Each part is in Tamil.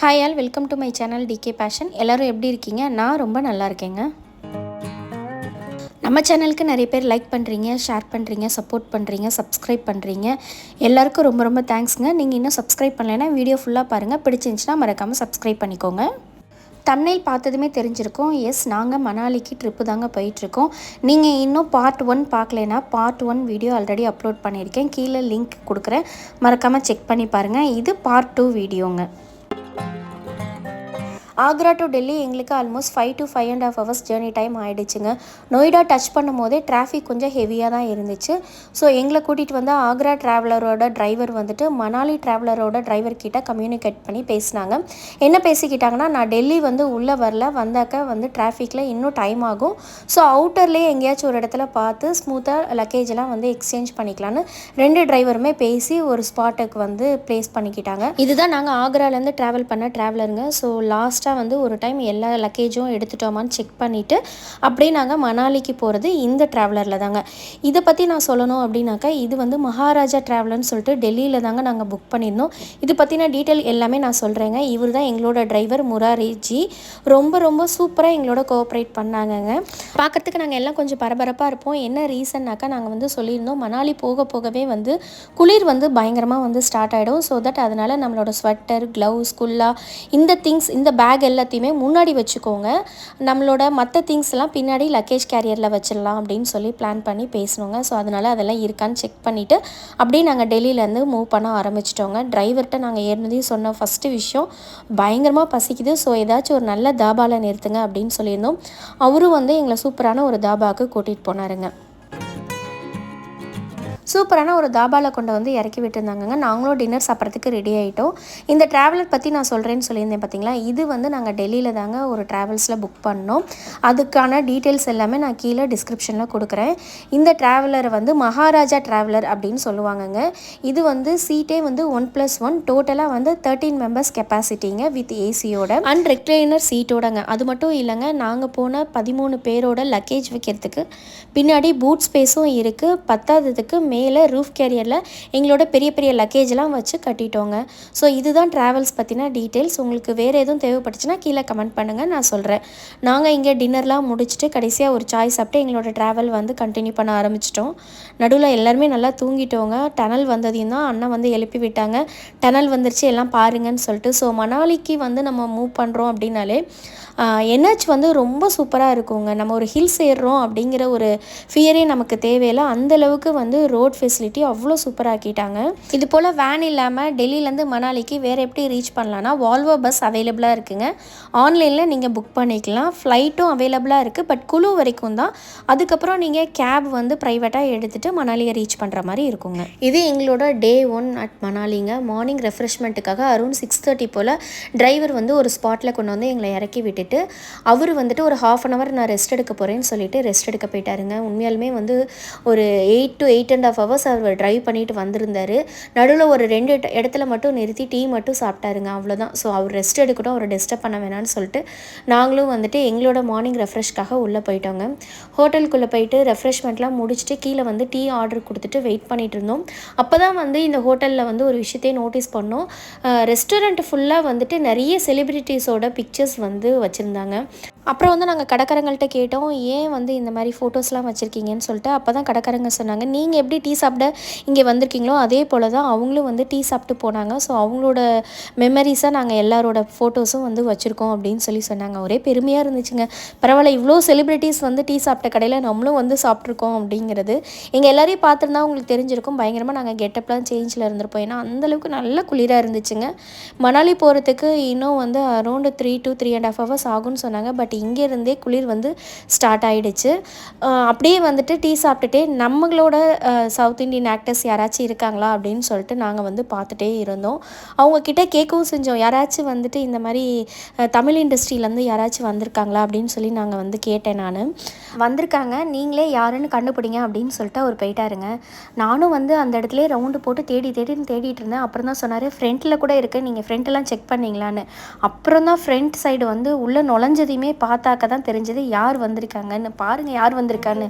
Hi all welcome to my channel DK fashion எல்லோரும் எப்படி இருக்கீங்க? நான் ரொம்ப நல்லா இருக்கேங்க. நம்ம சேனலுக்கு நிறைய பேர் லைக் பண்ணுறீங்க ஷேர் பண்ணுறீங்க சப்போர்ட் பண்ணுறீங்க சப்ஸ்கிரைப் பண்ணுறீங்க எல்லாருக்கும் ரொம்ப ரொம்ப தேங்க்ஸுங்க நீங்கள் இன்னும் சப்ஸ்கிரைப் பண்ணலைன்னா வீடியோ ஃபுல்லாக பாருங்கள் பிடிச்சிருந்துச்சுன்னா மறக்காமல் சப்ஸ்கிரைப் பண்ணிக்கோங்க. தம்னைல் பார்த்ததுமே தெரிஞ்சிருக்கோம். எஸ் நாங்கள் மணாலிக்கு ட்ரிப்பு தாங்க போயிட்டுருக்கோம். நீங்கள் இன்னும் part one பார்க்கலனா part one video already upload பண்ணியிருக்கேன். கீழே லிங்க் கொடுக்குறேன். மறக்காமல் செக் பண்ணி பாருங்கள் இது பார்ட் டூ வீடியோங்க ஆக்ரா டு டெல்லி எங்களுக்கு almost five to five and half hours journey time ஆகிடுச்சுங்க Noida touch பண்ணும் போதே டிராஃபிக் கொஞ்சம் ஹெவியாக தான் இருந்துச்சு. ஸோ எங்களை கூட்டிகிட்டு வந்த ஆக்ரா ட்ராவலரோட டிரைவர் வந்துட்டு மணாலி ட்ராவலரோட டிரைவர் கிட்ட கம்யூனிகேட் பண்ணி பேசினாங்க. என்ன பேசிக்கிட்டாங்கன்னா நான் டெல்லி வந்து உள்ளே வரல வந்தாக்க வந்து டிராஃபிக்கில் இன்னும் டைம் ஆகும். ஸோ அவுட்டர்லேயே எங்கேயாச்சும் ஒரு இடத்துல பார்த்து ஸ்மூத்தாக லக்கேஜ் எல்லாம் வந்து எக்ஸ்சேஞ்ச் பண்ணிக்கலான்னு ரெண்டு டிரைவருமே பேசி ஒரு ஸ்பாட்டுக்கு வந்து ப்ளேஸ் பண்ணிக்கிட்டாங்க. இதுதான் நாங்கள் ஆக்ராலேருந்து ட்ராவல் பண்ண ட்ராவலருங்க ஸோ லாஸ்ட் லாஸ்ட்டாக வந்து ஒரு டைம் எல்லா லக்கேஜும் எடுத்துட்டோமான்னு செக் பண்ணிவிட்டு அப்படியே நாங்கள் மணாலிக்கு போகிறது இந்த ட்ராவலரில் தாங்க. இதை பற்றி நான் சொல்லணும் அப்படின்னாக்கா இது வந்து மகாராஜா ட்ராவலர்னு சொல்லிட்டு டெல்லியில் தாங்க நாங்கள் புக் பண்ணியிருந்தோம். இது பற்றின டீட்டெயில் எல்லாமே நான் சொல்கிறேங்க இவர் தான் எங்களோட டிரைவர் முராரிஜி ரொம்ப ரொம்ப சூப்பராக எங்களோட கோஆப்ரேட் பண்ணாங்கங்க. பார்க்கறதுக்கு நாங்கள் எல்லாம் கொஞ்சம் பரபரப்பாக இருப்போம். என்ன ரீசன்னாக்கா நாங்கள் வந்து சொல்லியிருந்தோம் மணாலி போக போகவே வந்து குளிர் வந்து பயங்கரமாக வந்து ஸ்டார்ட் ஆகிடும் ஸோ தட் அதனால் நம்மளோட ஸ்வெட்டர் க்ளவுஸ் குல்லா இந்த திங்ஸ் இந்த பேக் பேக் எல்லாத்தையுமே முன்னாடி வச்சுக்கோங்க. நம்மளோட மற்ற திங்ஸ்லாம் பின்னாடி லக்கேஜ் கேரியரில் வச்சிடலாம் அப்படின்னு சொல்லி பிளான் பண்ணி பேசணுங்க. ஸோ அதனால் அதெல்லாம் இருக்கான்னு செக் பண்ணிவிட்டு அப்படியே நாங்கள் டெல்லியிலேருந்து மூவ் பண்ண ஆரம்பிச்சிட்டோங்க. டிரைவர்கிட்ட நாங்கள் ஏறினதையும் சொன்ன ஃபஸ்ட்டு விஷயம் பயங்கரமாக பசிக்குது. ஸோ ஏதாச்சும் ஒரு நல்ல தாபாவில் நிறுத்துங்க அப்படின்னு சொல்லியிருந்தோம். அவரும் வந்து எங்களை சூப்பரான ஒரு தாபாவுக்கு கூட்டிகிட்டு போனாருங்க. சூப்பரான ஒரு தாபாவில் கொண்டு வந்து இறக்கி விட்டுருந்தாங்கங்க. நாங்களும் டின்னர் சாப்பிட்றதுக்கு ரெடி ஆகிட்டோம் இந்த ட்ராவலர் பற்றி நான் சொல்கிறேன்னு சொல்லியிருந்தேன் பார்த்தீங்களா இது வந்து நாங்கள் டெல்லியில் தாங்க ஒரு ட்ராவல்ஸில் புக் பண்ணோம். அதுக்கான டீட்டெயில்ஸ் எல்லாமே நான் கீழே டிஸ்கிரிப்ஷனில் கொடுக்குறேன். இந்த ட்ராவலரை வந்து மகாராஜா ட்ராவலர் அப்படின்னு சொல்லுவாங்கங்க. இது வந்து சீட்டே வந்து ஒன் ப்ளஸ் ஒன் டோட்டலாக வந்து தேர்ட்டீன் மெம்பர்ஸ் கெப்பாசிட்டிங்க வித் ஏசியோட அண்ட் ரெக்லைனர் சீட்டோடங்க அது மட்டும் இல்லைங்க நாங்கள் போன பதிமூணு பேரோட லக்கேஜ் வைக்கிறதுக்கு பின்னாடி பூட் ஸ்பேஸும் இருக்குது பத்தாததுக்கு மேலே ரூஃப் கேரியரில் எங்களோட பெரிய பெரிய லக்கேஜ்லாம் வச்சு கட்டிட்டோங்க. ஸோ இதுதான் ட்ராவல்ஸ் பற்றின டீட்டெயில்ஸ் உங்களுக்கு வேறு எதுவும் தேவைப்பட்டுச்சுன்னா கீழே கமெண்ட் பண்ணுங்கள் நான் சொல்கிறேன் நாங்கள் இங்கே டின்னர்லாம் முடிச்சுட்டு கடைசியாக ஒரு சாய் சாப்பிட்டு எங்களோட ட்ராவல் வந்து கண்டினியூ பண்ண ஆரம்பிச்சிட்டோம். நடுவில் எல்லாருமே நல்லா தூங்கிட்டோங்க. டனல் வந்ததையும் தான் அண்ணன் வந்து எழுப்பி விட்டாங்க. டனல் வந்துருச்சு எல்லாம் பாருங்கன்னு சொல்லிட்டு. ஸோ மணாலிக்கு வந்து நம்ம மூவ் பண்ணுறோம் அப்படின்னாலே என்ஹெச் வந்து ரொம்ப சூப்பராக இருக்குங்க. நம்ம ஒரு ஹில்ஸ் ஏறுறோம் அப்படிங்கிற ஒரு ஃபியரே நமக்கு தேவையில்லை. அந்தளவுக்கு வந்து ரோட் ரோட் ஃபெசிலிட்டி அவ்வளோ சூப்பராக ஆக்கிட்டாங்க. இது போல் வேன் இல்லாமல் டெல்லியிலேருந்து மணாலிக்கு வேறு எப்படி ரீச் பண்ணலான்னா வால்வோ பஸ் அவைலபிளாக இருக்குங்க. ஆன்லைனில் நீங்கள் புக் பண்ணிக்கலாம். ஃப்ளைட்டும் அவைலபிளாக இருக்குது பட் குழு வரைக்கும் தான். அதுக்கப்புறம் நீங்கள் கேப் வந்து ப்ரைவேட்டாக எடுத்துகிட்டு மணாலியை ரீச் பண்ணுற மாதிரி இருக்குங்க. இது எங்களோட day one at மணாலிங்க. Morning ரெஃப்ரெஷ்மெண்ட்டுக்காக around six thirty pole driver வந்து ஒரு ஸ்பாட்டில் கொண்டு வந்து எங்களை இறக்கி விட்டுட்டு அவர் வந்துட்டு ஒரு ஹாஃப் அன் அவர் நான் ரெஸ்ட் எடுக்க போகிறேன்னு சொல்லிட்டு ரெஸ்ட் எடுக்க போயிட்டாருங்க. உண்மையாலுமே வந்து ஒரு eight to eight and half hours our drive பண்ணிட்டு வந்திருந்தார். நடுவில் ஒரு ரெண்டு இடத்துல மட்டும் நிறுத்தி டீ மட்டும் சாப்பிட்டாருங்க அவ்வளோதான் ஸோ அவர் ரெஸ்ட் எடுக்கட்டும் அவரை டிஸ்டர்ப் பண்ண வேணாம்னு சொல்லிட்டு நாங்களும் வந்துட்டு எங்களோட மார்னிங் ரெஃப்ரெஷ்க்காக உள்ளே போயிட்டோங்க. ஹோட்டலுக்குள்ளே போயிட்டு ரெஃப்ரெஷ்மெண்ட்லாம் முடிச்சுட்டு கீழே வந்து டீ ஆர்டர் கொடுத்துட்டு வெயிட் பண்ணிகிட்டு இருந்தோம். அப்போ தான் வந்து இந்த ஹோட்டலில் வந்து ஒரு விஷயத்தையும் நோட்டீஸ் பண்ணோம். ரெஸ்டாரண்ட் ஃபுல்லாக வந்துட்டு நிறைய செலிப்ரிட்டிஸோட பிக்சர்ஸ் வந்து வச்சுருந்தாங்க. அப்புறம் வந்து நாங்கள் கடைக்காரங்கள்ட்ட கேட்டோம் ஏன் வந்து இந்த மாதிரி ஃபோட்டோஸ்லாம் வச்சுருக்கீங்கன்னு சொல்லிட்டு அப்போ தான் கடைக்காரங்க சொன்னாங்க. நீங்கள் எப்படி டீ சாப்பிட இங்கே வந்திருக்கீங்களோ அதே போல் தான் அவங்களும் வந்து டீ சாப்பிட்டு போனாங்க. ஸோ அவங்களோட மெமரிஸாக நாங்கள் எல்லாரோட ஃபோட்டோஸும் வந்து வச்சுருக்கோம் அப்படின்னு சொல்லி சொன்னாங்க. ஒரே பெருமையாக இருந்துச்சுங்க. பரவாயில்ல இவ்வளோ செலிப்ரிட்டிஸ் வந்து டீ சாப்பிட்ட கடையில் நம்மளும் வந்து சாப்பிட்ருக்கோம் அப்படிங்கிறது. எங்கள் எல்லாரையும் பார்த்துருந்தா உங்களுக்கு தெரிஞ்சிருக்கும். பயங்கரமாக நாங்கள் கெட்டப்லாம் சேஞ்சில் இருந்திருப்போம். ஏன்னா அந்தளவுக்கு நல்ல குளிராக இருந்துச்சுங்க. மணாலி போகிறதுக்கு இன்னும் வந்து around three to three and half hours ஆகும்னு சொன்னாங்க. பட் பட் இங்கேருந்தே குளிர் வந்து ஸ்டார்ட் ஆகிடுச்சு அப்படியே வந்துட்டு டீ சாப்பிட்டுட்டே நம்மளோட சவுத் இண்டியன் ஆக்டர்ஸ் யாராச்சும் இருக்காங்களா அப்படின்னு சொல்லிட்டு நாங்கள் வந்து பார்த்துட்டே இருந்தோம். அவங்கக்கிட்ட கேட்கவும் செஞ்சோம். யாராச்சும் வந்துட்டு இந்த மாதிரி தமிழ் இண்டஸ்ட்ரியிலேருந்து யாராச்சும் வந்திருக்காங்களா அப்படின்னு சொல்லி நாங்கள் வந்து கேட்டேன் நான். வந்திருக்காங்க. நீங்களே யாருன்னு கண்டுபிடிங்க அப்படின்னு சொல்லிட்டு அவர் போயிட்டாருங்க. நானும் வந்து அந்த இடத்துல ரவுண்டு போட்டு தேடி தேடின்னு தேடிட்டு இருந்தேன். அப்புறம் தான் சொன்னார் ஃப்ரண்ட்டில் கூட இருக்குது நீங்கள் ஃப்ரண்ட்டெல்லாம் செக் பண்ணீங்களான்னு. அப்புறம் தான் ஃப்ரண்ட் சைடு வந்து உள்ளே நுழைஞ்சதையுமே பார்த்தாக்க தான் தெரிஞ்சது யார் வந்திருக்காங்கன்னு. பாருங்கள் யார் வந்திருக்கான்னு.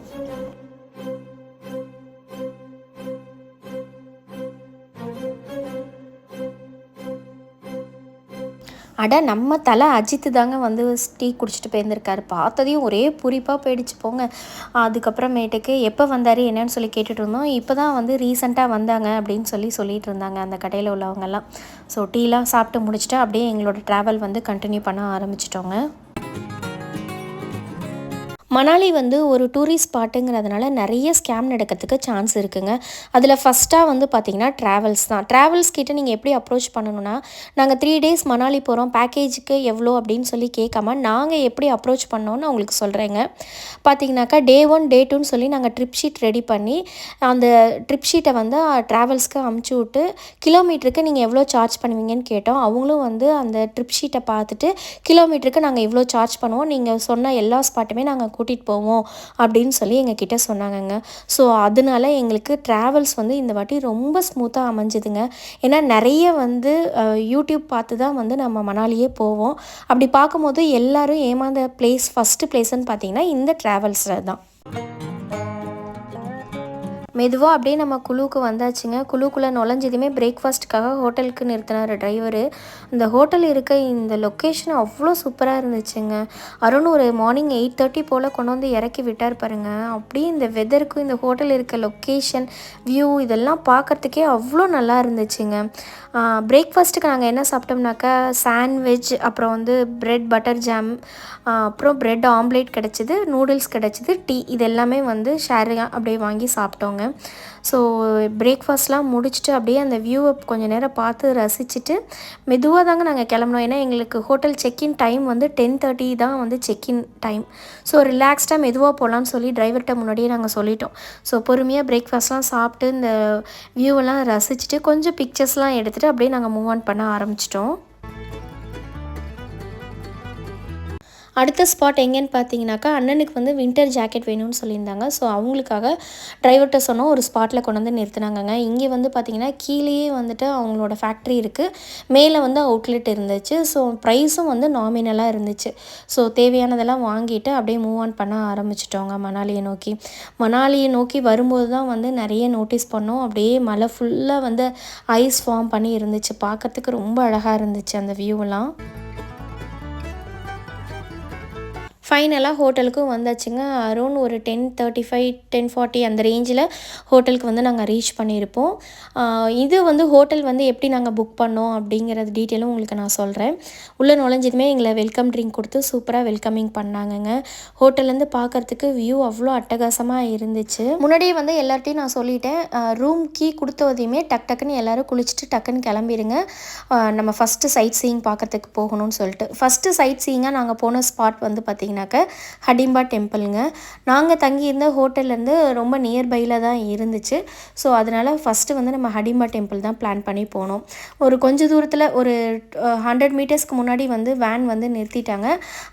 அட நம்ம தலை அஜித்து தாங்க வந்து டீ குடிச்சிட்டு போயிருந்திருக்காரு. பார்த்ததையும் ஒரே குறிப்பாக போயிடுச்சு போங்க. அதுக்கப்புறமேட்டுக்கு எப்போ வந்தார் என்னன்னு சொல்லி கேட்டுட்டு இருந்தோம். இப்போ தான் வந்து ரீசெண்டாக வந்தாங்க அப்படின்னு சொல்லி சொல்லிட்டு இருந்தாங்க அந்த கடையில் உள்ளவங்கெல்லாம் ஸோ டீலாம் சாப்பிட்டு முடிச்சுட்டு அப்படியே எங்களோட ட்ராவல் வந்து கண்டினியூ பண்ண ஆரம்பிச்சிட்டோங்க. மணாலி வந்து ஒரு டூரிஸ்ட் ஸ்பாட்டுங்கிறதுனால நிறைய ஸ்கேம் நடக்கிறதுக்கு சான்ஸ் இருக்குங்க. அதில் ஃபஸ்ட்டாக வந்து பார்த்திங்கன்னா ட்ராவல்ஸ் தான். ட்ராவல்ஸ் கிட்டே நீங்கள் எப்படி அப்ரோச் பண்ணணும்னா நாங்கள் த்ரீ டேஸ் மணாலி போகிறோம் பேக்கேஜுக்கு எவ்வளோ அப்படின்னு சொல்லி கேட்காம நாங்கள் எப்படி அப்ரோச் பண்ணோன்னு உங்களுக்கு சொல்கிறேங்க பார்த்தீங்கன்னாக்கா டே ஒன் டே டூன்னு சொல்லி நாங்கள் ட்ரிப் ஷீட் ரெடி பண்ணி அந்த ட்ரிப் ஷீட்டை வந்து ட்ராவல்ஸ்க்கு அமுச்சு விட்டு கிலோமீட்டருக்கு நீங்கள் எவ்வளோ சார்ஜ் பண்ணுவீங்கன்னு கேட்டோம். அவங்களும் வந்து அந்த ட்ரிப் ஷீட்டை பார்த்துட்டு கிலோமீட்டருக்கு நாங்கள் இவ்வளோ சார்ஜ் பண்ணுவோம் நீங்கள் சொன்ன எல்லா ஸ்பாட்டுமே நாங்கள் கூட்டிகிட்டு போவோம் அப்படின்னு சொல்லி எங்ககிட்ட சொன்னாங்கங்க. ஸோ அதனால எங்களுக்கு ட்ராவல்ஸ் வந்து இந்த வாட்டி ரொம்ப ஸ்மூத்தாக அமைஞ்சுதுங்க. ஏன்னா நிறைய வந்து யூடியூப் பார்த்து தான் வந்து நம்ம மணாலியே போவோம். அப்படி பார்க்கும்போது எல்லாரும் ஏமாந்த பிளேஸ் ஃபஸ்ட்டு பிளேஸ்ன்னு பார்த்தீங்கன்னா இந்த ட்ராவல்ஸில் தான். மெதுவாக அப்படியே நம்ம குழுவுக்கு வந்தாச்சுங்க. குழுக்குள்ளே நுழைஞ்சதுமே பிரேக்ஃபாஸ்ட்டுக்காக ஹோட்டலுக்கு நிறுத்தினார் டிரைவரு இந்த ஹோட்டல் இருக்க இந்த லொக்கேஷன் அவ்வளோ சூப்பராக இருந்துச்சுங்க. அருண் ஒரு மார்னிங் எயிட் தேர்ட்டி போல் கொண்டு வந்து இறக்கி விட்டார் பாருங்கள் அப்படியே இந்த வெதருக்கும் இந்த ஹோட்டல் இருக்க லொக்கேஷன் வியூ இதெல்லாம் பார்க்கறதுக்கே அவ்வளோ நல்லா இருந்துச்சுங்க. பிரேக்ஃபாஸ்ட்டுக்கு நாங்கள் என்ன சாப்பிட்டோம்னாக்கா சாண்ட்விச் அப்புறம் வந்து பிரெட் பட்டர் ஜாம் அப்புறம் பிரெட் ஆம்லேட் கிடச்சிது நூடுல்ஸ் கிடச்சிது டீ இது எல்லாமே வந்து ஷேர் அப்படியே வாங்கி சாப்பிட்டோங்க. ஸோ பிரேக்ஃபாஸ்ட்லாம் முடிச்சுட்டு அப்படியே அந்த வியூவை கொஞ்சம் நேரம் பார்த்து ரசிச்சுட்டு மெதுவாக தாங்க நாங்கள் கிளம்புனோம். ஏன்னா எங்களுக்கு ஹோட்டல் செக்இன் டைம் வந்து டென் தேர்ட்டி தான் வந்து செக்இன் டைம் ஸோ ரிலாக்ஸ்டாக மெதுவாக போகலான்னு சொல்லி டிரைவர்கிட்ட முன்னாடியே நாங்கள் சொல்லிட்டோம். ஸோ பொறுமையாக பிரேக்ஃபாஸ்ட்லாம் சாப்பிட்டு இந்த வியூவெல்லாம் ரசிச்சுட்டு கொஞ்சம் பிக்சர்ஸ்லாம் எடுத்துகிட்டு அப்படியே நாங்கள் மூவ் ஆன் பண்ண ஆரம்பிச்சிட்டோம். அடுத்த ஸ்பாட் எங்கேன்னு பார்த்தீங்கன்னாக்கா அண்ணனுக்கு வந்து வின்டர் ஜாக்கெட் வேணும்னு சொல்லியிருந்தாங்க. ஸோ அவங்களுக்காக டிரைவர்கிட்ட சொன்னோம் ஒரு ஸ்பாட்டில் கொண்டு வந்து நிறுத்தினாங்கங்க. இங்கே வந்து பார்த்தீங்கன்னா கீழேயே வந்துட்டு அவங்களோட ஃபேக்ட்ரி இருக்குது மேலே வந்து அவுட்லெட் இருந்துச்சு. ஸோ ப்ரைஸும் வந்து நாமினலாக இருந்துச்சு. ஸோ தேவையானதெல்லாம் வாங்கிட்டு அப்படியே மூவ் ஆன் பண்ண ஆரம்பிச்சிட்டோங்க மணாலியை நோக்கி. மணாலியை நோக்கி வரும்போது தான் வந்து நிறைய நோட்டீஸ் பண்ணோம். அப்படியே மலை ஃபுல்லாக வந்து ஐஸ் ஃபார்ம் பண்ணி இருந்துச்சு. பார்க்கறதுக்கு ரொம்ப அழகாக இருந்துச்சு அந்த வியூவெல்லாம் ஃபைனலாக ஹோட்டலுக்கும் வந்தாச்சுங்க. அரௌண்ட் ஒரு ten thirty five ten forty அந்த ரேஞ்சில் ஹோட்டலுக்கு வந்து நாங்கள் ரீச் பண்ணியிருப்போம். இது வந்து ஹோட்டல் வந்து எப்படி நாங்கள் புக் பண்ணோம் அப்படிங்கிறது டீட்டெயிலும் உங்களுக்கு நான் சொல்கிறேன் உள்ளே நுழைஞ்சதுமே எங்களை வெல்கம் ட்ரிங்க் கொடுத்து சூப்பராக வெல்கமிங் பண்ணாங்கங்க. ஹோட்டல்லேருந்து பார்க்கறதுக்கு வியூ அவ்வளோ அட்டகாசமாக இருந்துச்சு. முன்னாடியே வந்து எல்லார்ட்டையும் நான் சொல்லிட்டேன் ரூம் கீ கொடுத்ததையுமே டக் டக்குன்னு எல்லோரும் குளிச்சுட்டு டக்குன்னு கிளம்பிடுங்க நம்ம ஃபஸ்ட்டு சைட் சீயிங் பார்க்கறதுக்கு போகணும்னு சொல்லிட்டு. ஃபஸ்ட்டு சைட் சீயிங்காக நாங்கள் போன ஸ்பாட் வந்து பார்த்திங்கன்னா பார்த்திங்கனாக்க ஹடிம்பா டெம்பிளுங்க. நாங்கள் தங்கியிருந்த ஹோட்டல்லேருந்து ரொம்ப நியர்பையில் தான் இருந்துச்சு. ஸோ அதனால் ஃபஸ்ட்டு வந்து நம்ம ஹடிம்பா டெம்பிள் தான் பிளான் பண்ணி போனோம். ஒரு கொஞ்ச தூரத்தில் ஒரு ஹண்ட்ரட் மீட்டர்ஸ்க்கு முன்னாடி வந்து வேன் வந்து நிறுத்திட்டாங்க.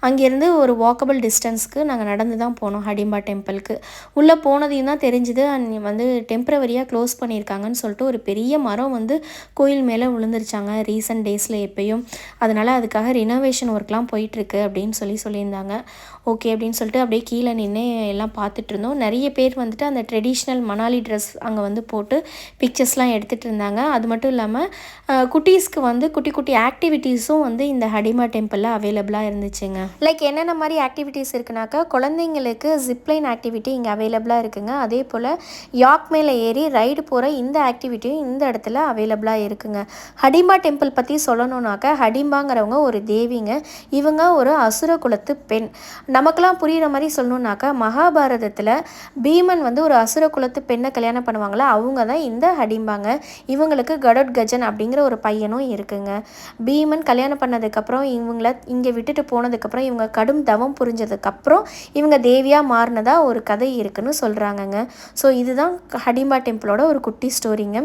அங்கேருந்து ஒரு வாக்கபிள் டிஸ்டன்ஸ்க்கு நாங்கள் நடந்து தான் போனோம் ஹடிம்பா டெம்பிளுக்கு உள்ளே போனதையும் தான் தெரிஞ்சுது. வந்து டெம்பரவரியாக க்ளோஸ் பண்ணியிருக்காங்கன்னு சொல்லிட்டு ஒரு பெரிய மரம் வந்து கோயில் மேலே விழுந்துருச்சாங்க ரீசெண்ட் டேஸில் எப்பயும். அதனால் அதுக்காக ரினோவேஷன் ஒர்க்லாம் போயிட்டுருக்கு அப்படின்னு சொல்லி சொல்லியிருந்தாங்க. ஓகே அப்படின்னு சொல்லிட்டு அப்படியே கீழே நின்று எல்லாம் பார்த்துட்டு இருந்தோம். நிறைய பேர் வந்துட்டு அந்த ட்ரெடிஷ்னல் மணாலி ட்ரெஸ் அங்கே வந்து போட்டு பிக்சர்ஸ்லாம் எடுத்துகிட்டு இருந்தாங்க. அது மட்டும் இல்லாமல் குட்டீஸ்க்கு வந்து குட்டி குட்டி ஆக்டிவிட்டீஸும் வந்து இந்த ஹடிமா டெம்பிளில் அவைலபிளாக இருந்துச்சுங்க. லைக் என்னென்ன மாதிரி ஆக்டிவிட்டீஸ் இருக்குனாக்கா குழந்தைங்களுக்கு ஜிப்லைன் ஆக்டிவிட்டி இங்கே அவைலபிளாக இருக்குங்க. அதே போல் யாக் மேலே ஏறி ரைடு போகிற இந்த ஆக்டிவிட்டியும் இந்த இடத்துல அவைலபிளாக இருக்குங்க. ஹடிமா டெம்பிள் பற்றி சொல்லணுன்னாக்கா ஹடிம்பாங்கிறவங்க ஒரு தேவிங்க. இவங்க ஒரு அசுர குலத்து பெண். நமக்கெல்லாம் புரிகிற மாதிரி சொல்லணுன்னாக்கா மகாபாரதத்தில் பீமன் வந்து ஒரு அசுர குலத்து பெண்ணை கல்யாணம் பண்ணுவாங்களா அவங்க தான் இந்த ஹடிம்பாங்க. இவங்களுக்கு கடோட் கஜன் அப்படிங்கிற ஒரு பையனும் இருக்குங்க. பீமன் கல்யாணம் பண்ணதுக்கப்புறம் இவங்கள இங்கே விட்டுட்டு போனதுக்கப்புறம் இவங்க கடும் தவம் புரிஞ்சதுக்கப்புறம் இவங்க தேவியாக மாறினதாக ஒரு கதை இருக்குன்னு சொல்கிறாங்கங்க ஸோ இதுதான் ஹடிமா டெம்பிளோட ஒரு குட்டி ஸ்டோரிங்க.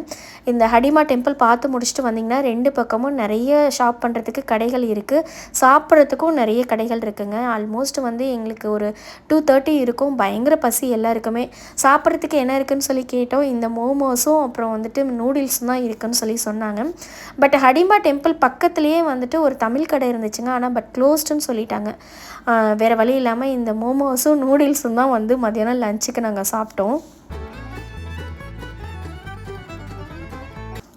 இந்த ஹடிமா டெம்பிள் பார்த்து முடிச்சுட்டு வந்தீங்கன்னா ரெண்டு பக்கமும் நிறைய ஷாப் பண்ணுறதுக்கு கடைகள் இருக்குது சாப்பிட்றதுக்கும் நிறைய கடைகள் இருக்குங்க. ஆல்மோஸ்ட் வந்து எங்களுக்கு ஒரு டூ தேர்ட்டி இருக்கும். பயங்கர பசி எல்லாருக்குமே. சாப்பிட்றதுக்கு என்ன இருக்குன்னு சொல்லி கேட்டோம். இந்த மோமோஸும் அப்புறம் வந்துட்டு நூடுல்ஸும் தான் இருக்குன்னு சொல்லி சொன்னாங்க. பட் ஹடிம்பா டெம்பிள் பக்கத்துலேயே வந்துட்டு ஒரு தமிழ் கடை இருந்துச்சுங்க. ஆனால் பட் க்ளோஸ்டுன்னு சொல்லிட்டாங்க. வேறு வழி இல்லாமல் இந்த மோமோஸும் நூடுல்ஸும் தான் வந்து மதியானம் லஞ்சுக்கு நாங்கள் சாப்பிட்டோம்.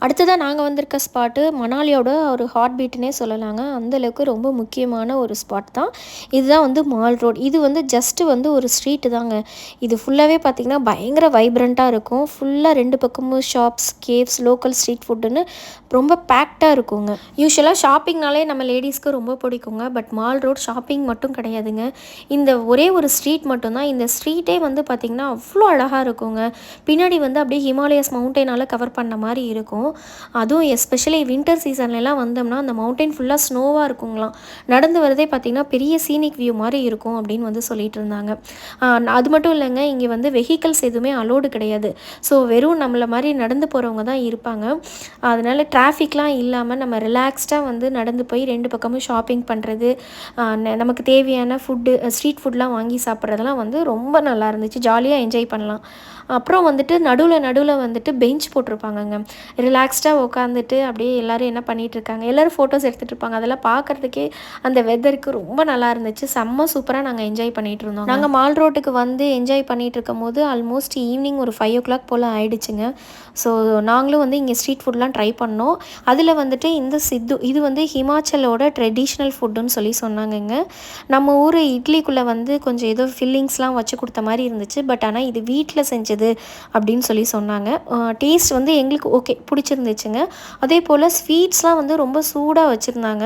அடுத்ததாக நாங்கள் வந்திருக்க ஸ்பாட்டு மணாலியோட ஒரு ஹார்ட் பீட்டுனே சொல்லலாங்க அந்தளவுக்கு ரொம்ப முக்கியமான ஒரு ஸ்பாட் தான். இதுதான் வந்து மால் ரோட் இது வந்து ஜஸ்ட்டு வந்து ஒரு ஸ்ட்ரீட்டு தாங்க. இது ஃபுல்லாகவே பார்த்திங்கன்னா பயங்கர வைப்ரண்ட்டாக இருக்கும். ஃபுல்லாக ரெண்டு பக்கமும் ஷாப்ஸ் கேவ்ஸ் லோக்கல் ஸ்ட்ரீட் ஃபுட்டுன்னு ரொம்ப பேக்டாக இருக்குங்க. யூஸ்வலாக ஷாப்பிங்னாலே நம்ம லேடிஸ்க்கு ரொம்ப பிடிக்குங்க. பட் மால் ரோட் ஷாப்பிங் மட்டும் கிடையாதுங்க. இந்த ஒரே ஒரு ஸ்ட்ரீட் மட்டும்தான். இந்த ஸ்ட்ரீட்டே வந்து பார்த்திங்கன்னா அவ்வளோ அழகாக இருக்குங்க. பின்னாடி வந்து அப்படியே ஹிமாலயஸ் மவுண்டெயினால் கவர் பண்ண மாதிரி இருக்கும். அதுவும் எஸ்பெஷலி வின்டர் சீசன்லலாம் வந்தோம்னா அந்த மவுண்டைன் ஃபுல்லாக ஸ்னோவாக இருக்குங்களாம். நடந்து வரதே பார்த்திங்கன்னா பெரிய சீனிக் வியூ மாதிரி இருக்கும் அப்படின்னு வந்து சொல்லிட்டு இருந்தாங்க. அது மட்டும் இல்லைங்க இங்கே வந்து வெஹிக்கல்ஸ் எதுவுமே அலோடு கிடையாது. ஸோ வெறும் நம்மளை மாதிரி நடந்து போகிறவங்க தான் இருப்பாங்க. அதனால் டிராஃபிக்லாம் இல்லாமல் நம்ம ரிலாக்ஸ்டாக வந்து நடந்து போய் ரெண்டு பக்கமும் ஷாப்பிங் பண்ணுறது நமக்கு தேவையான ஃபுட்டு ஸ்ட்ரீட் ஃபுட்லாம் வாங்கி சாப்பிட்றதெல்லாம் வந்து ரொம்ப நல்லா இருந்துச்சு. ஜாலியாக என்ஜாய் பண்ணலாம். அப்புறம் வந்துட்டு நடுவில் நடுவில் வந்துட்டு பெஞ்ச் போட்டிருப்பாங்கங்க. ரிலாக்ஸ்டாக உட்காந்துட்டு அப்படியே எல்லோரும் என்ன பண்ணிகிட்ருக்காங்க எல்லோரும் ஃபோட்டோஸ் எடுத்துகிட்டு இருப்பாங்க அதெல்லாம் பார்க்குறதுக்கே அந்த வெதருக்கு ரொம்ப நல்லா இருந்துச்சு. செம்ம சூப்பராக நாங்கள் என்ஜாய் பண்ணிகிட்டு இருந்தோம் நாங்கள் மால் ரோட்டுக்கு வந்து என்ஜாய் பண்ணிகிட்டு இருக்கும் போது ஆல்மோஸ்ட் ஈவினிங் ஒரு ஃபைவ் ஓ கிளாக் போல் ஆயிடுச்சுங்க. ஸோ நாங்களும் வந்து இங்கே ஸ்ட்ரீட் ஃபுட்லாம் ட்ரை பண்ணோம். அதில் வந்துட்டு இந்த சித்து இது வந்து ஹிமாச்சலோட ட்ரெடிஷ்னல் ஃபுட்டுன்னு சொல்லி சொன்னாங்கங்க. நம்ம ஊர் இட்லிக்குள்ளே வந்து கொஞ்சம் ஏதோ ஃபில்லிங்ஸ்லாம் வச்சு கொடுத்த மாதிரி இருந்துச்சு. பட் ஆனால் இது வீட்டில் செஞ்சது அப்படின்னு சொல்லி சொன்னாங்க. டேஸ்ட் வந்து எங்களுக்கு ஓகே பிடிச்சிருந்துச்சுங்க. அதே போல் ஸ்வீட்ஸ்லாம் வந்து ரொம்ப சூடாக வச்சுருந்தாங்க.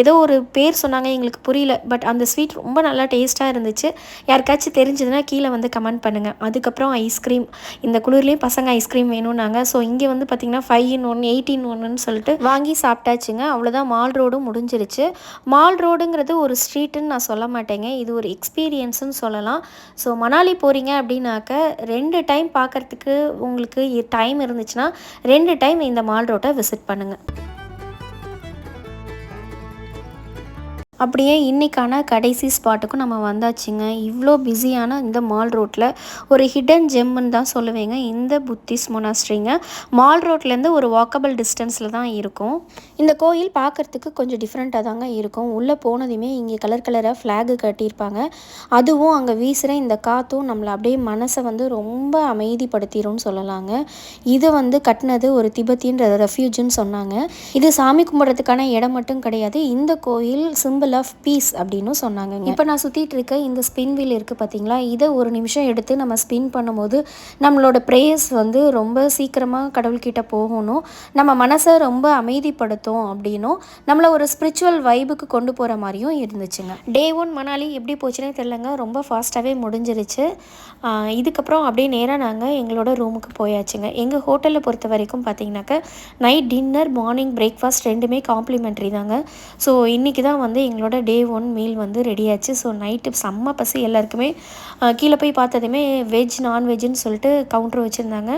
ஏதோ ஒரு பேர் சொன்னாங்க எங்களுக்கு புரியல. பட் அந்த ஸ்வீட் ரொம்ப நல்லா டேஸ்ட்டாக இருந்துச்சு. யாருக்காச்சும் தெரிஞ்சதுன்னா கீழே வந்து கமெண்ட் பண்ணுங்கள் அதுக்கப்புறம் ஐஸ்கிரீம் இந்த குளிர்லேயும் பசங்க ஐஸ்கிரீம் வேணும்னாங்க. ஸோ இங்கே வந்து பார்த்திங்கன்னா ஃபைவ் இன் ஒன் எயிட்டின் ஒன்னு சொல்லிட்டு வாங்கி சாப்பிட்டாச்சுங்க. அவ்வளோதான் மால் ரோடும் முடிஞ்சிருச்சு. மால் ரோடுங்கிறது ஒரு ஸ்ட்ரீட்டுன்னு நான் சொல்ல மாட்டேங்க. இது ஒரு எக்ஸ்பீரியன்ஸுன்னு சொல்லலாம். ஸோ மணாலி போகிறீங்க அப்படின்னாக்க ரெண்டு டைம் பார்க்குறதுக்கு உங்களுக்கு டைம் இருந்துச்சுன்னா ரெண்டு டைம் இந்த மால் ரோட்டை விசிட் பண்ணுங்கள் அப்படியே இன்றைக்கான கடைசி ஸ்பாட்டுக்கும் நம்ம வந்தாச்சுங்க. இவ்வளோ பிஸியான இந்த மால் ரோட்டில் ஒரு ஹிடன் ஜெம்முன்னு தான் சொல்லுவேங்க. இந்த புத்திஸ் மொனாஸ்ட்ரிங்க மால் ரோட்லேருந்து ஒரு வாக்கபிள் டிஸ்டன்ஸில் தான் இருக்கும். இந்த கோயில் பார்க்குறதுக்கு கொஞ்சம் டிஃப்ரெண்ட்டாக தாங்க இருக்கும். உள்ளே போனதுமே இங்கே கலர் கலராக ஃப்ளாகு கட்டியிருப்பாங்க. அதுவும் அங்கே வீசுகிற இந்த காற்றும் நம்மளை அப்படியே மனசை வந்து ரொம்ப அமைதிப்படுத்திடும்னு சொல்லலாங்க. இது வந்து கட்டினது ஒரு திபெத்தின்ற ரெஃப்யூஜுன்னு சொன்னாங்க. இது சாமி கும்பிட்றதுக்கான இடம் மட்டும் கிடையாது. இந்த கோயில் சிம்பிள் ஆஃப் பீஸ் அப்படின்னு சொன்னாங்க இப்போ நான் சுற்றிட்டு இருக்க இந்த ஸ்பின் வீல் இருக்குது பார்த்தீங்களா இதை ஒரு நிமிஷம் எடுத்து நம்ம ஸ்பின் பண்ணும்போது நம்மளோட ப்ரேயர்ஸ் வந்து ரொம்ப சீக்கிரமாக கடவுள்கிட்ட போகணும். நம்ம மனசை ரொம்ப அமைதிப்படுத்தும் அப்படின்னும் நம்மளை ஒரு ஸ்பிரிச்சுவல் வைபுக்கு கொண்டு போகிற மாதிரியும் இருந்துச்சுங்க. டே ஒன் மணாலி எப்படி போச்சுன்னே தெரிலங்க ரொம்ப ஃபாஸ்ட்டாகவே முடிஞ்சிருச்சு. இதுக்கப்புறம் அப்படியே நேராக நாங்கள் எங்களோட ரூமுக்கு போயாச்சுங்க. எங்கள் ஹோட்டலில் பொறுத்த வரைக்கும் பார்த்தீங்கன்னாக்க நைட் டின்னர் மார்னிங் பிரேக்ஃபாஸ்ட் ரெண்டுமே காம்ப்ளிமெண்ட்ரி தாங்க. ஸோ இன்றைக்கி தான் வந்து எங்களோட டே ஒன் மீல் வந்து ரெடியாச்சு ஸோ நைட்டு செம்ம பசி எல்லாருக்குமே. கீழே போய் பார்த்ததுமே வெஜ் நான்வெஜ்னு சொல்லிட்டு கவுண்டர் வச்சுருந்தாங்க.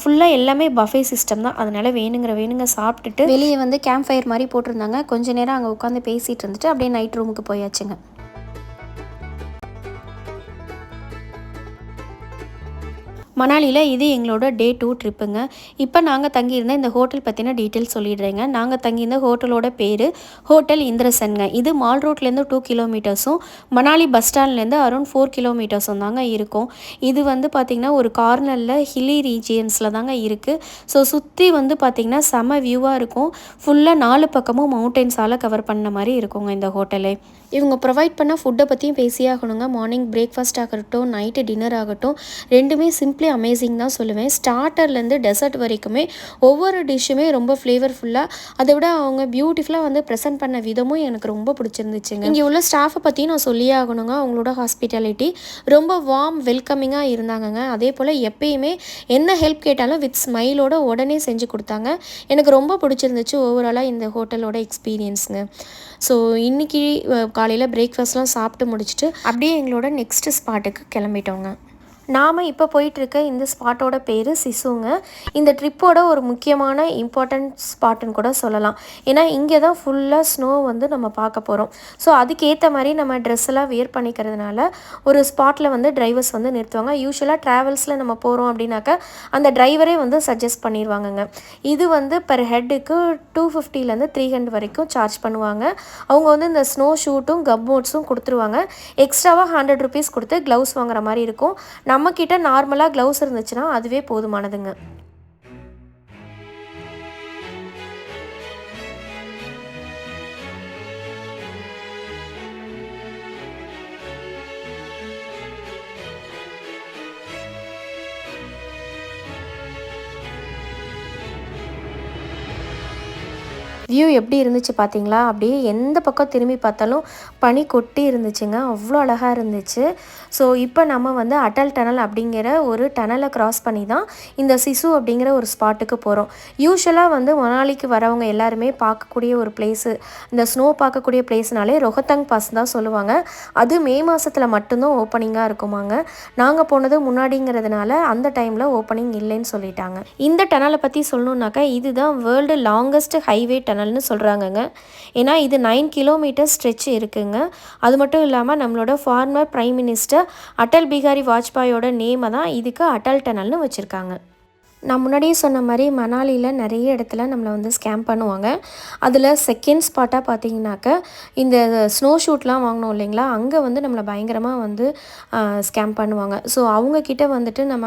ஃபுல்லாக எல்லாமே பஃபே சிஸ்டம் தான். அதனால் வேணுங்கிற வேணுங்க சாப்பிட்டுட்டு வெளியே வந்து கேம்ப் ஃபயர் மாதிரி போட்டிருந்தாங்க. கொஞ்ச நேரம் அங்கே உட்காந்து பேசிகிட்டு இருந்துட்டு அப்படியே நைட் ரூமுக்கு போயாச்சுங்க. மணாலியில் இது எங்களோட டே டூ ட்ரிப்புங்க இப்போ நாங்கள் தங்கியிருந்த இந்த ஹோட்டல் பற்றின டீட்டெயில்ஸ் சொல்லிடுறேங்க. நாங்கள் தங்கியிருந்த ஹோட்டலோட பேர் ஹோட்டல் இந்திரசன்ங்க. இது மால் ரோட்லேருந்து டூ கிலோமீட்டர்ஸும் மணாலி பஸ் ஸ்டாண்ட்லேருந்து அரௌண்ட் ஃபோர் கிலோமீட்டர்ஸும் தாங்க இருக்கும். இது வந்து பார்த்திங்கன்னா ஒரு கார்னரில் ஹில்லி ரீஜியன்ஸில் தாங்க இருக்குது ஸோ சுற்றி வந்து பார்த்திங்கன்னா செம வியூவாக இருக்கும். ஃபுல்லாக நாலு பக்கமும் மவுண்டைன்ஸால் கவர் பண்ண மாதிரி இருக்குங்க இந்த ஹோட்டலே இவங்க ப்ரொவைட் பண்ண ஃபுட்டை பற்றியும் பேசியே ஆகணுங்க. மார்னிங் பிரேக்ஃபாஸ்ட் ஆகட்டும் நைட்டு டின்னர் ஆகட்டும் ரெண்டுமே சிம்பிளி அமேசிங் தான் சொல்லுவேன். ஸ்டார்டர்லேருந்து டெசர்ட் வரைக்குமே ஒவ்வொரு டிஷ்ஷுமே ரொம்ப ஃப்ளேவர்ஃபுல்லாக அதை விட அவங்க பியூட்டிஃபுல்லாக வந்து ப்ரெசென்ட் பண்ண விதமும் எனக்கு ரொம்ப பிடிச்சிருந்துச்சுங்க. இங்கே உள்ள ஸ்டாஃபை பற்றியும் நான் சொல்லியே ஆகணுங்க. அவங்களோட ஹாஸ்பிட்டாலிட்டி ரொம்ப வார்ம் வெல்கமிங்காக இருந்தாங்கங்க. அதே போல் எப்பயுமே என்ன ஹெல்ப் கேட்டாலும் வித் ஸ்மைலோட உடனே செஞ்சு கொடுத்தாங்க. எனக்கு ரொம்ப பிடிச்சிருந்துச்சு ஓவராலாக இந்த ஹோட்டலோட எக்ஸ்பீரியன்ஸுங்க ஸோ இன்றைக்கி காலையில் பிரேக்ஃபாஸ்ட்லாம் சாப்பிட்டு முடிச்சுட்டு அப்படியே எங்களோட நெக்ஸ்ட் ஸ்பாட்டுக்கு கிளம்பிட்டோங்க. நாம் இப்போ போயிட்டுருக்க இந்த ஸ்பாட்டோட பேர் சிசுங்க. இந்த ட்ரிப்போட ஒரு முக்கியமான இம்பார்ட்டண்ட் ஸ்பாட்டுன்னு கூட சொல்லலாம். ஏன்னா இங்கே தான் ஃபுல்லாக ஸ்னோ வந்து நம்ம பார்க்க போகிறோம் ஸோ அதுக்கேற்ற மாதிரி நம்ம ட்ரெஸ் எல்லாம் வியர் பண்ணிக்கிறதுனால ஒரு ஸ்பாட்டில் வந்து டிரைவர்ஸ் வந்து நிறுத்துவாங்க. யூஸ்வலாக ட்ராவல்ஸில் நம்ம போகிறோம் அப்படின்னாக்கா அந்த டிரைவரே வந்து சஜஸ்ட் பண்ணிடுவாங்கங்க இது வந்து பெர் ஹெட்டுக்கு டூ ஃபிஃப்டிலேருந்து த்ரீ ஹண்ட்ரட் வரைக்கும் சார்ஜ் பண்ணுவாங்க. அவங்க வந்து இந்த ஸ்னோ ஷூட்டும் கப் மோட்ஸும் கொடுத்துருவாங்க. எக்ஸ்ட்ராவாக ஹண்ட்ரட் ருபீஸ் கொடுத்து க்ளவுஸ் வாங்குற மாதிரி இருக்கும். நம்மக்கிட்ட நார்மலாக க்ளவுஸ் இருந்துச்சுன்னா அதுவே போதுமானதுங்க. வியூ எப்படி இருந்துச்சு பார்த்தீங்களா? அப்படியே எந்த பக்கம் திரும்பி பார்த்தாலும் பனி கொட்டி இருந்துச்சுங்க. அவ்வளோ அழகாக இருந்துச்சு. ஸோ இப்போ நம்ம வந்து அட்டல் டனல் அப்படிங்கிற ஒரு டனலை க்ராஸ் பண்ணி தான் இந்த சிசு அப்படிங்கிற ஒரு ஸ்பாட்டுக்கு போகிறோம் யூஸ்வலாக வந்து மொனாலிக்கு வரவங்க எல்லாருமே பார்க்கக்கூடிய ஒரு பிளேஸு இந்த ஸ்னோ பார்க்கக்கூடிய பிளேஸ்னாலே ரொஹத்தங் பாஸ் தான் சொல்லுவாங்க. அது மே மாதத்தில் மட்டும்தான் ஓப்பனிங்காக இருக்குமாங்க. நாங்கள் போனது முன்னாடிங்கிறதுனால அந்த டைமில் ஓப்பனிங் இல்லைன்னு சொல்லிட்டாங்க. இந்த டனலை பற்றி சொல்லணுன்னாக்கா இதுதான் வேர்ல்டு லாங்கஸ்ட் ஹைவே டனல் நாள்னு சொல்கிறாங்கங்க ஏன்னா இது நைன் கிலோமீட்டர் ஸ்ட்ரெச் இருக்குங்க. அது மட்டும் இல்லாமல் நம்மளோட former prime minister Atal Bihari வாஜ்பாயோட நேமை தான் இதுக்கு அடல் டனல்னு வச்சுருக்காங்க. நான் முன்னாடியே சொன்ன மாதிரி மணாலியில் நிறைய இடத்துல நம்மளை வந்து ஸ்கேம் பண்ணுவாங்க. அதில் செகண்ட் ஸ்பாட்டாக பார்த்தீங்கன்னாக்க இந்த ஸ்னோ ஷூட்லாம் வாங்கினோம் இல்லைங்களா? அங்கே வந்து நம்மளை பயங்கரமாக வந்து ஸ்கேம் பண்ணுவாங்க. ஸோ அவங்கக்கிட்ட வந்துட்டு நம்ம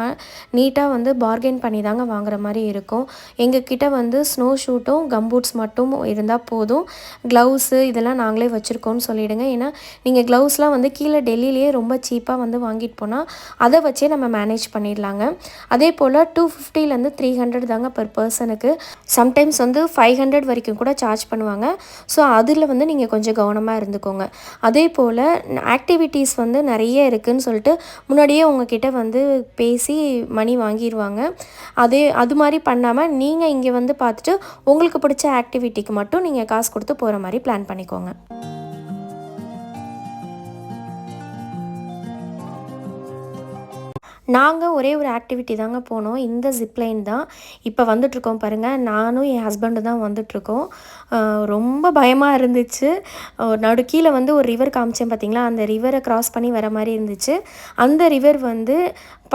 நீட்டாக வந்து பார்கெயின் பண்ணி தாங்க வாங்குற மாதிரி இருக்கும். எங்ககிட்ட வந்து ஸ்னோ ஷூட்டும் கம்பூட்ஸ் மட்டும் இருந்தால் போதும். க்ளவுஸு இதெல்லாம் நாங்களே வச்சுருக்கோம்னு சொல்லிவிடுங்க ஏன்னா நீங்கள் க்ளவுஸ்லாம் வந்து கீழே டெல்லியிலேயே ரொம்ப சீப்பாக வந்து வாங்கிட்டு போனால் அதை வச்சே நம்ம மேனேஜ் பண்ணிடலாங்க. அதே போல் டூ ஃபிஃப்டி ஃபிஃப்டிலேருந்து த்ரீ ஹண்ட்ரட் தாங்க பர் பர்சனுக்கு சம்டைம்ஸ் வந்து ஃபைவ் ஹண்ட்ரட் வரைக்கும் கூட சார்ஜ் பண்ணுவாங்க. ஸோ அதில் வந்து நீங்கள் கொஞ்சம் கவனமாக இருந்துக்கோங்க. அதே போல் ஆக்டிவிட்டீஸ் வந்து நிறைய இருக்குதுன்னு சொல்லிட்டு முன்னாடியே உங்ககிட்ட வந்து பேசி மணி வாங்கிடுவாங்க அதே அது மாதிரி பண்ணாமல் நீங்கள் இங்கே வந்து பார்த்துட்டு உங்களுக்கு பிடிச்ச ஆக்டிவிட்டிக்கு மட்டும் நீங்கள் காசு கொடுத்து போகிற மாதிரி பிளான் பண்ணிக்கோங்க. நாங்கள் ஒரே ஒரு ஆக்டிவிட்டி தாங்க போனோம். இந்த ஜிப்லைன் தான் இப்போ வந்துட்ருக்கோம் பாருங்கள் நானும் என் ஹஸ்பண்டு தான் வந்துட்ருக்கோம் ரொம்ப பயமாக இருந்துச்சு. நடு கீழே வந்து ஒரு ரிவர் காமிச்சேன் பார்த்தீங்களா அந்த ரிவரை க்ராஸ் பண்ணி வர மாதிரி இருந்துச்சு. அந்த ரிவர் வந்து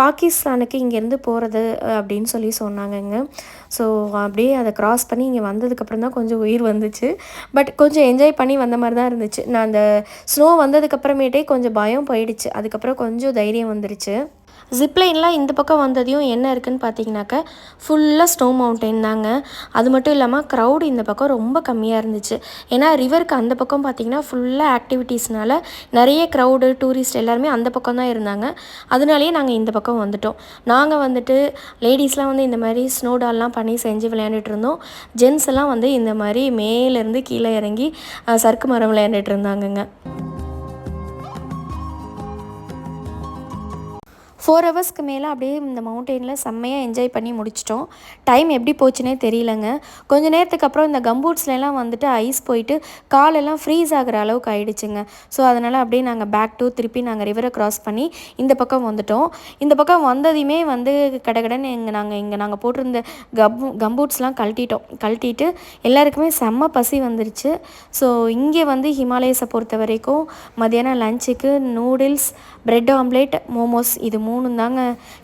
பாகிஸ்தானுக்கு இங்கேருந்து போகிறது அப்படின்னு சொல்லி சொன்னாங்கங்க. ஸோ அப்படியே அதை க்ராஸ் பண்ணி இங்கே வந்ததுக்கப்புறம் தான் கொஞ்சம் உயிர் வந்துச்சு. பட் கொஞ்சம் என்ஜாய் பண்ணி வந்த மாதிரி தான் இருந்துச்சு. நான் அந்த ஸ்னோ வந்ததுக்கப்புறமேட்டே கொஞ்சம் பயம் போயிடுச்சு. அதுக்கப்புறம் கொஞ்சம் தைரியம் வந்துருச்சு. ஜிப்லைன்லாம் இந்த பக்கம் வந்ததையும் என்ன இருக்குதுன்னு பார்த்தீங்கன்னாக்க ஃபுல்லாக ஸ்னோ மவுண்டைன் தாங்க. அது மட்டும் இல்லாமல் க்ரௌடு இந்த பக்கம் ரொம்ப கம்மியாக இருந்துச்சு. ஏன்னா ரிவருக்கு அந்த பக்கம் பார்த்திங்கன்னா ஃபுல்லாக ஆக்டிவிட்டீஸ்னால நிறைய க்ரௌடு டூரிஸ்ட் எல்லாருமே அந்த பக்கம் தான் இருந்தாங்க. அதனாலேயே நாங்கள் இந்த பக்கம் வந்துட்டோம். நாங்கள் வந்துட்டு லேடிஸ்லாம் வந்து இந்த மாதிரி ஸ்னோ டால்லாம் பண்ணி செஞ்சு விளையாண்டுட்டு இருந்தோம். ஜென்ஸ் எல்லாம் வந்து இந்த மாதிரி மேலேருந்து கீழே இறங்கி சறுக்கு மரம் விளையாண்டுட்டு இருந்தாங்கங்க. ஃபோர் ஹவர்ஸ்க்கு மேலே அப்படியே இந்த மவுண்டெயினில் செம்மையாக என்ஜாய் பண்ணி முடிச்சிட்டோம். டைம் எப்படி போச்சுனே தெரியலங்க. கொஞ்சம் நேரத்துக்கு அப்புறம் இந்த கம்பூட்ஸ்லாம் வந்துட்டு ஐஸ் போயிட்டு காலெல்லாம் ஃப்ரீஸ் ஆகிற அளவுக்கு ஆயிடுச்சுங்க. ஸோ அதனால் அப்படியே நாங்கள் பேக் டூ திருப்பி நாங்கள் ரிவரை க்ராஸ் பண்ணி இந்த பக்கம் வந்துட்டோம். இந்த பக்கம் வந்ததையுமே வந்து கடகடன்னு எங்கள் நாங்கள் இங்கே நாங்கள் போட்டிருந்த கம்பு கம்பூட்ஸ்லாம் கழட்டிட்டோம். கழட்டிட்டு எல்லாருக்குமே செம்ம பசி வந்துருச்சு. ஸோ இங்கே வந்து ஹிமாலயஸை பொறுத்த வரைக்கும் மதியானம் லஞ்சுக்கு நூடுல்ஸ் ப்ரெட் ஆம்லேட் மோமோஸ் இது மூணு மூணும் தாங்க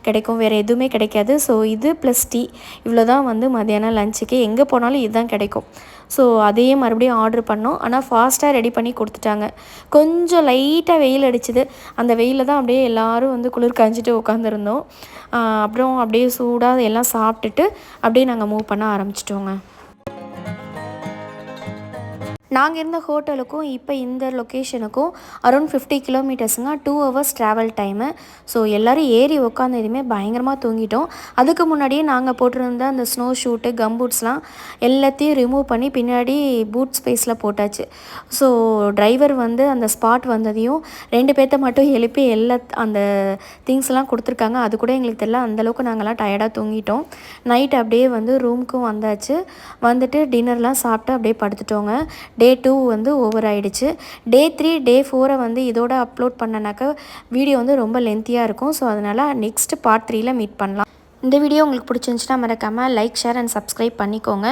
கிடைக்கும் வேறு எதுவுமே கிடைக்காது. ஸோ இது ப்ளஸ் டீ இவ்வளோ தான் வந்து மதியானம் லஞ்சுக்கு எங்கே போனாலும் இதுதான் கிடைக்கும். ஸோ அதையே மறுபடியும் ஆர்டர் பண்ணோம். ஆனால் ஃபாஸ்ட்டாக ரெடி பண்ணி கொடுத்துட்டாங்க. கொஞ்சம் லைட்டாக வெயில் அடிச்சுது. அந்த வெயிலில் தான் அப்படியே எல்லோரும் வந்து குளிர் காஞ்சிட்டு உட்காந்துருந்தோம் அப்புறம் அப்படியே சூடாக எல்லாம் சாப்பிட்டுட்டு அப்படியே நாங்கள் மூவ் பண்ண ஆரம்பிச்சிட்டோங்க. நாங்கள் இருந்த ஹோட்டலுக்கும் இப்போ இந்த லொக்கேஷனுக்கும் around fifty கிலோமீட்டர்ஸுங்க two hours travel time so எல்லோரும் ஏறி உட்காந்ததுமே பயங்கரமாக தூங்கிட்டோம். அதுக்கு முன்னாடியே நாங்கள் போட்டிருந்த அந்த ஸ்னோ ஷூட்டு கம்பூட்ஸ்லாம் எல்லாத்தையும் ரிமூவ் பண்ணி பின்னாடி பூட் ஸ்பேஸில் போட்டாச்சு. ஸோ டிரைவர் வந்து அந்த ஸ்பாட் வந்ததையும் ரெண்டு பேர்த்த மட்டும் எழுப்பி எல்லா அந்த திங்ஸ்லாம் கொடுத்துருக்காங்க. அது கூட எங்களுக்கு தெரியல அந்தளவுக்கு நாங்கள்லாம் டயர்டாக தூங்கிட்டோம். நைட் அப்படியே வந்து ரூமுக்கும் வந்தாச்சு. வந்துட்டு டின்னர்லாம் சாப்பிட்டு அப்படியே படுத்துட்டோங்க. டே டூ வந்து ஓவர் ஆகிடுச்சு டே த்ரீ டே ஃபோரை வந்து இதோட அப்லோட் பண்ணனாக்கா வீடியோ வந்து ரொம்ப லென்த்தியாக இருக்கும். ஸோ அதனால் நெக்ஸ்ட் பார்ட் த்ரீயில் மீட் பண்ணலாம். இந்த வீடியோ உங்களுக்கு பிடிச்சிருந்துச்சுன்னா மறக்காமல் லைக் ஷேர் அண்ட் சப்ஸ்கிரைப் பண்ணிக்கோங்க.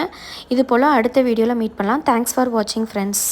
இது போல் அடுத்த வீடியோவில் மீட் பண்ணலாம். தேங்க்ஸ் ஃபார் வாட்சிங் ஃப்ரெண்ட்ஸ்